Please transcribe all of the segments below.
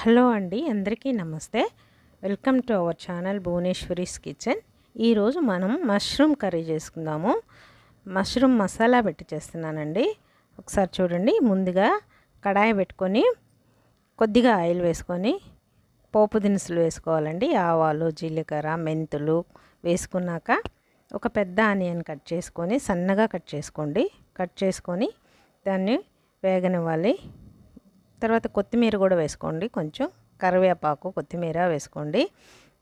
Hello అండి అందరికీ నమస్తే. Welcome to our channel Bhuvaneswari's kitchen. ఈరోజు మనం మష్రూమ్ కర్రీ చేసుకుందాము. మష్రూమ్ మసాలా పెట్టి చేస్తున్నానండి. ఒకసారి చూడండి ముందుగా కడాయి పెట్టుకొని కొద్దిగా ఆయిల్ వేసుకొని పోపు దినుసులు వేసుకోవాలండి. ఆవాలు జీలకర్ర మెంతులు వేసుకున్నాక ఒక పెద్ద ఆనియన్ కట్ చేసుకొని సన్నగా కట్ చేసుకోండి. కట్ చేసుకొని దాన్ని వేగనివ్వాలి. తర్వాత కొత్తిమీర కూడా వేసుకోండి. కొంచెం కరివేపాకు కొత్తిమీర వేసుకోండి.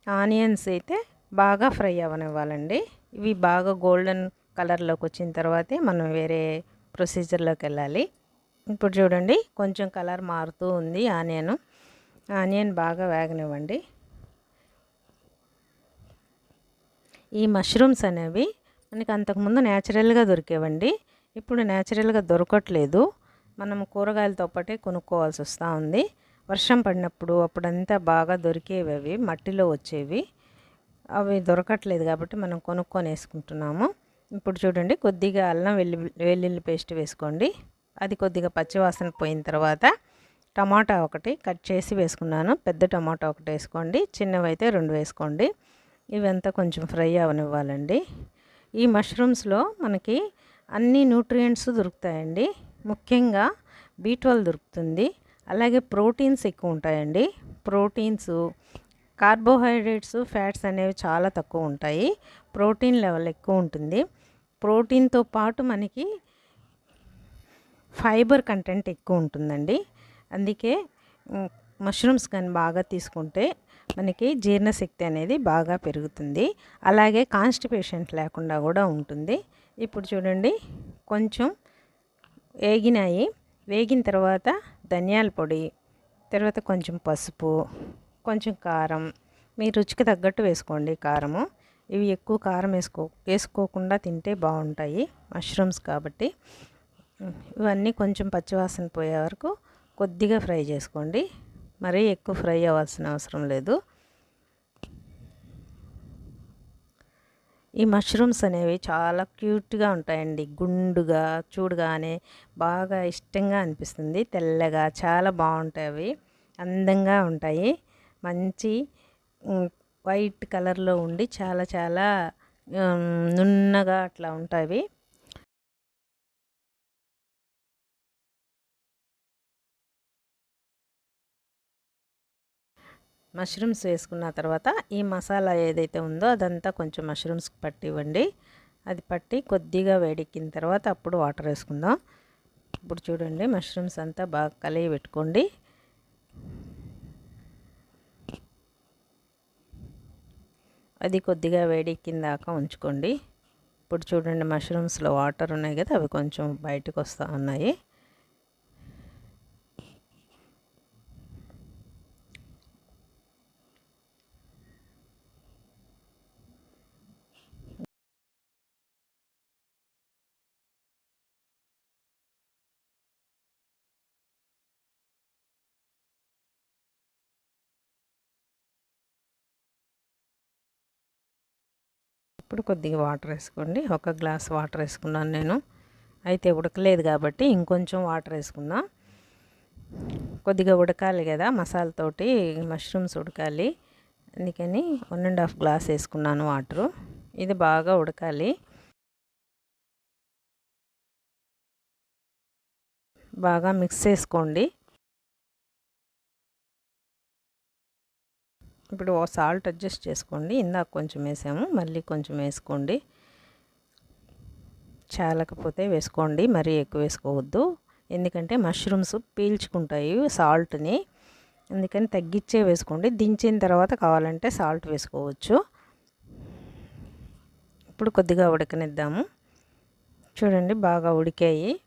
ఆనియన్స్ అయితే బాగా ఫ్రై అవ్వనివ్వాలండి ఇవి బాగా గోల్డెన్ కలర్లోకి వచ్చిన తర్వాతే మనం వేరే ప్రొసీజర్లోకి వెళ్ళాలి. ఇప్పుడు చూడండి కొంచెం కలర్ మారుతూ ఉంది ఆనియన్. ఆనియన్ బాగా వేగనివ్వండి. ఈ మష్రూమ్స్ అనేవి మనకి అంతకుముందు న్యాచురల్గా దొరికేవండి. ఇప్పుడు న్యాచురల్గా దొరకట్లేదు. మనం కూరగాయలతో పాటే కొనుక్కోవాల్సి వస్తూ ఉంది. వర్షం పడినప్పుడు అప్పుడంతా బాగా దొరికేవి అవి మట్టిలో వచ్చేవి. అవి దొరకట్లేదు కాబట్టి మనం కొనుక్కొని వేసుకుంటున్నాము. ఇప్పుడు చూడండి కొద్దిగా అల్లం వెల్లు వెల్లుల్లి పేస్ట్ వేసుకోండి. అది కొద్దిగా పచ్చివాసన పోయిన తర్వాత టమాటా ఒకటి కట్ చేసి వేసుకున్నాను. పెద్ద టమాటా ఒకటి వేసుకోండి చిన్నవి అయితే రెండు వేసుకోండి. ఇవంతా కొంచెం ఫ్రై అవనివ్వాలండి. ఈ మష్రూమ్స్లో మనకి అన్ని న్యూట్రియంట్స్ దొరుకుతాయండి. ముఖ్యంగా బీ ట్వెల్వ్ దొరుకుతుంది. అలాగే ప్రోటీన్స్ ఎక్కువ ఉంటాయండి. ప్రోటీన్స్ కార్బోహైడ్రేట్స్ ఫ్యాట్స్ అనేవి చాలా తక్కువ ఉంటాయి. ప్రోటీన్ లెవెల్ ఎక్కువ ఉంటుంది. ప్రోటీన్తో పాటు మనకి ఫైబర్ కంటెంట్ ఎక్కువ ఉంటుందండి. అందుకే మష్రూమ్స్ కానీ బాగా తీసుకుంటే మనకి జీర్ణశక్తి అనేది బాగా పెరుగుతుంది. అలాగే కాన్స్టిపేషన్ లేకుండా కూడా ఉంటుంది. ఇప్పుడు చూడండి కొంచెం వేగినాయి. వేగిన తర్వాత ధనియాల పొడి తర్వాత కొంచెం పసుపు కొంచెం కారం. మీ రుచికి తగ్గట్టు వేసుకోండి కారము. ఇవి ఎక్కువ కారం వేసుకో వేసుకోకుండా తింటే బాగుంటాయి మష్రూమ్స్ కాబట్టి. ఇవన్నీ కొంచెం పచ్చివాసన పోయే వరకు కొద్దిగా ఫ్రై చేసుకోండి. మరీ ఎక్కువ ఫ్రై అవ్వాల్సిన అవసరం లేదు. ఈ మష్రూమ్స్ అనేవి చాలా క్యూట్గా ఉంటాయండి. గుండుగా చూడగానే బాగా ఇష్టంగా అనిపిస్తుంది. తెల్లగా చాలా బాగుంటాయి అవి. అందంగా ఉంటాయి. మంచి వైట్ కలర్లో ఉండి చాలా చాలా నున్నగా అట్లా ఉంటాయి మష్రూమ్స్ వేసుకున్న తర్వాత ఈ మసాలా ఏదైతే ఉందో అదంతా కొంచెం మష్రూమ్స్కి పట్టి ఇవ్వండి. అది పట్టి కొద్దిగా వేడెక్కిన తర్వాత అప్పుడు వాటర్ వేసుకుందాం. ఇప్పుడు చూడండి మష్రూమ్స్ అంతా బాగా కలిగి పెట్టుకోండి. అది కొద్దిగా వేడెక్కిన దాకా ఉంచుకోండి. ఇప్పుడు చూడండి మష్రూమ్స్లో వాటర్ ఉన్నాయి కదా అవి కొంచెం బయటకు వస్తూ ఉన్నాయి. ఇప్పుడు కొద్దిగా వాటర్ వేసుకోండి. ఒక గ్లాస్ వాటర్ వేసుకున్నాను నేను. అయితే ఉడకలేదు కాబట్టి ఇంకొంచెం వాటర్ వేసుకుందాం కొద్దిగా ఉడకాలి కదా మసాలాతోటి మష్రూమ్స్ ఉడకాలి. అందుకని వన్ అండ్ హాఫ్ గ్లాస్ వేసుకున్నాను వాటరు. ఇది బాగా ఉడకాలి. బాగా మిక్స్ చేసుకోండి. ఇప్పుడు సాల్ట్ అడ్జస్ట్ చేసుకోండి. ఇందాక కొంచెం వేసాము. మళ్ళీ కొంచెం వేసుకోండి. చాలకపోతే వేసుకోండి. మరీ ఎక్కువ వేసుకోవద్దు. ఎందుకంటే మష్రూమ్స్ పీల్చుకుంటాయి సాల్ట్ని. అందుకని తగ్గించే వేసుకోండి. దించిన తర్వాత కావాలంటే సాల్ట్ వేసుకోవచ్చు. ఇప్పుడు కొద్దిగా ఉడకనిద్దాము. చూడండి బాగా ఉడికాయి.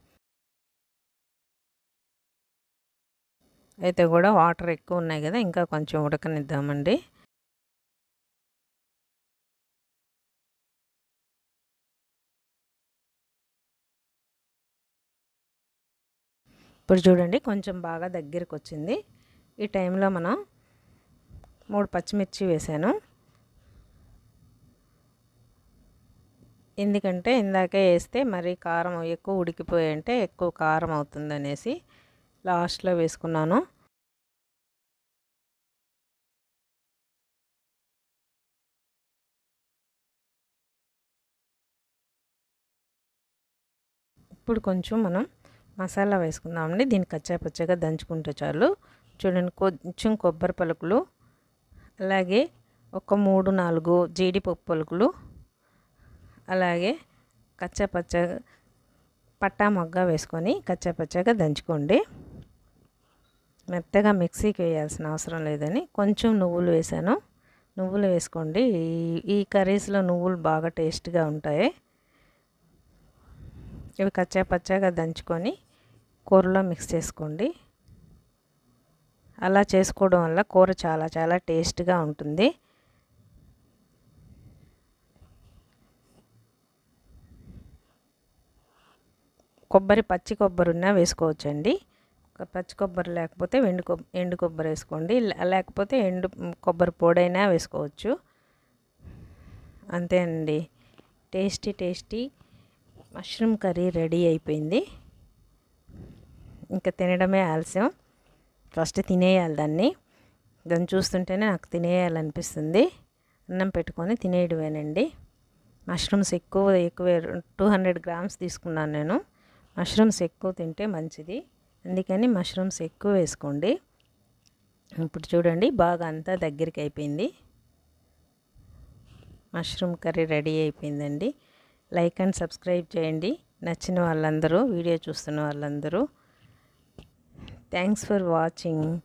అయితే కూడా వాటర్ ఎక్కువ ఉన్నాయి కదా ఇంకా కొంచెం ఉడకనిద్దామండి. ఇప్పుడు చూడండి కొంచెం బాగా దగ్గరికి వచ్చింది ఈ టైంలో మనం మూడు పచ్చిమిర్చి వేసాను. ఎందుకంటే ఇందాకే వేస్తే మరీ కారం ఎక్కువ ఉడికిపోయి అంటే ఎక్కువ కారం అవుతుంది అనేసి లాస్ట్లో వేసుకున్నాను. ఇప్పుడు కొంచెం మనం మసాలా వేసుకుందామండి. దీన్ని కచ్చా పచ్చగా దంచుకుంటే చాలు. చూడండి కొంచెం కొబ్బరి పలుకులు అలాగే ఒక మూడు నాలుగు జీడిపప్పు పలుకులు అలాగే కచ్చా పచ్చగా పట్టా మొగ్గ వేసుకొని కచ్చా పచ్చగా దంచుకోండి. మెత్తగా మిక్సీకి వేయాల్సిన అవసరం లేదని కొంచెం నువ్వులు వేసాను. నువ్వులు వేసుకోండి. ఈ ఈ కర్రీస్లో నువ్వులు బాగా టేస్ట్గా ఉంటాయి. ఇవి కచ్చా పచ్చగా దంచుకొని కూరలో మిక్స్ చేసుకోండి. అలా చేసుకోవడం వల్ల కూర చాలా చాలా టేస్ట్గా ఉంటుంది. కొబ్బరి పచ్చి కొబ్బరి ఉన్నా వేసుకోవచ్చండి. పచ్చి కొబ్బరి లేకపోతే ఎండు కొబ్బరి ఎండు కొబ్బరి వేసుకోండి. లేకపోతే ఎండు కొబ్బరి పొడైనా వేసుకోవచ్చు. అంతే అండి. Tasty tasty mushroom curry ready అయిపోయింది. ఇంకా తినడమే ఆలస్యం. ఫస్ట్ తినేయాలి దాన్ని. దాన్ని చూస్తుంటేనే నాకు తినేయాలనిపిస్తుంది. అన్నం పెట్టుకొని తినేయడమేనండి. మష్రూమ్స్ ఎక్కువ ఎక్కువ టూ హండ్రెడ్ గ్రామ్స్ తీసుకున్నాను నేను. మష్రూమ్స్ ఎక్కువ తింటే మంచిది. అందుకని మష్రూమ్స్ ఎక్కువ వేసుకోండి. ఇప్పుడు చూడండి బాగా అంతా దగ్గరికి అయిపోయింది. మష్రూమ్ కర్రీ రెడీ అయిపోయిందండి. లైక్ అండ్ సబ్స్క్రైబ్ చేయండి. నచ్చిన వాళ్ళందరూ వీడియో చూస్తున్న వాళ్ళందరూ. Thanks for watching.